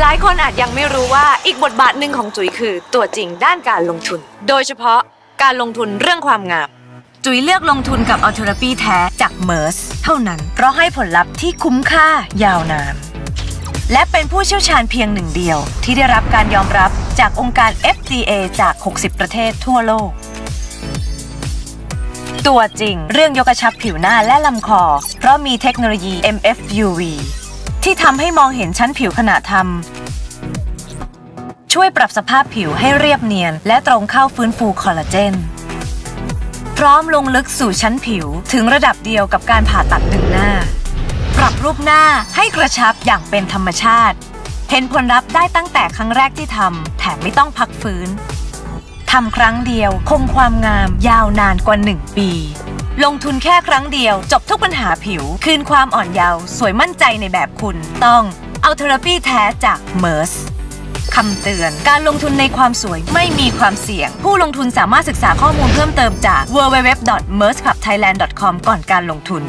หลายคนอาจยังไม่รู้ว่าอีกบทบาทหนึ่งของจุ๋ยคือ ตัวจริงด้านการลงทุน โดยเฉพาะการลงทุนเรื่องความงาม จุ๋ยเลือกลงทุนกับอัลเทอราปีแท้จากเมอร์สเท่านั้น เพราะให้ผลลัพธ์ที่คุ้มค่ายาวนาน และเป็นผู้เชี่ยวชาญเพียงหนึ่งเดียว ที่ได้รับการยอมรับจากองค์การ FDA จาก 60 ประเทศทั่วโลก ตัวจริงเรื่องยกกระชับผิวหน้าและลำคอ เพราะมีเทคโนโลยี MFUV ที่ทำให้มองเห็นชั้นผิวขณะทำช่วยปรับสภาพผิวให้เรียบเนียน และตรงเข้าฟื้นฟูคอลลาเจน พร้อมลงลึกสู่ชั้นผิวถึงระดับเดียวกับการผ่าตัดดึงหน้า ปรับรูปหน้าให้กระชับอย่างเป็นธรรมชาติ เห็นผลลัพธ์ได้ตั้งแต่ครั้งแรกที่ทำแถมไม่ต้องพักฟื้นทำครั้งเดียวคงความงามยาวนานกว่า 1 ปี ลงทุนแค่ครั้งเดียว จบทุกปัญหาผิว คืนความอ่อนเยาว์สวยมั่นใจในแบบคุณ ต้องเอาเทอราปีแท้จากเมอร์สคำเตือน การลงทุนในความสวยไม่มีความเสี่ยง ผู้ลงทุนสามารถศึกษาข้อมูลเพิ่มเติมจาก www.merceclubthailand.com ก่อนการลงทุน